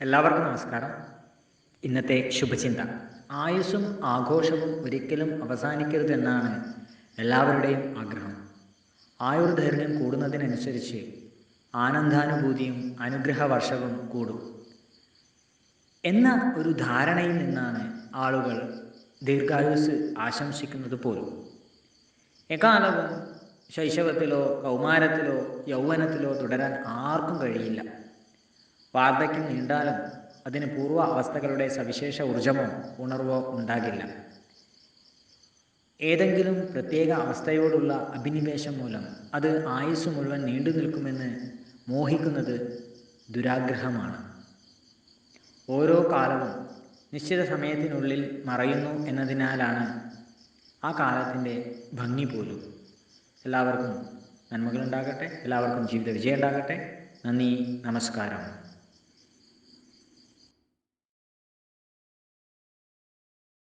എല്ലാവർക്കും നമസ്കാരം. ഇന്നത്തെ ശുഭചിന്ത. ആയുസ്സും ആഘോഷവും ഒരിക്കലും അവസാനിക്കരുതെന്നാണ് എല്ലാവരുടെയും ആഗ്രഹം. ആയുർദൈർഘ്യം കൂടുന്നതിനനുസരിച്ച് ആനന്ദാനുഭൂതിയും അനുഗ്രഹ വർഷവും കൂടും. എന്ന ഒരു ധാരണയിൽ നിന്നാണ് ആളുകൾ ദീർഘായുസ് ആശംസിക്കുന്നത് പോലും. എക്കാലവും ശൈശവത്തിലോ കൗമാരത്തിലോ യൗവനത്തിലോ തുടരാൻ ആർക്കും കഴിയില്ല. വാർദ്ധക്യം നീണ്ടാലും അതിന് പൂർവ അവസ്ഥകളുടെ സവിശേഷ ഊർജമോ ഉണർവോ ഉണ്ടാകില്ല. ഏതെങ്കിലും പ്രത്യേക അവസ്ഥയോടുള്ള അഭിനിവേശം മൂലം അത് ആയുസ് മുഴുവൻ നീണ്ടു നിൽക്കുമെന്ന് മോഹിക്കുന്നത് ദുരാഗ്രഹമാണ്. ഓരോ കാലവും നിശ്ചിത സമയത്തിനുള്ളിൽ മറയുന്നു എന്നതിനാലാണ് ആ കാലത്തിന്റെ ഭംഗി പോലും. എല്ലാവർക്കും നന്മകളുണ്ടാകട്ടെ. എല്ലാവർക്കും ജീവിത വിജയം ഉണ്ടാകട്ടെ നന്ദി നമസ്കാരം.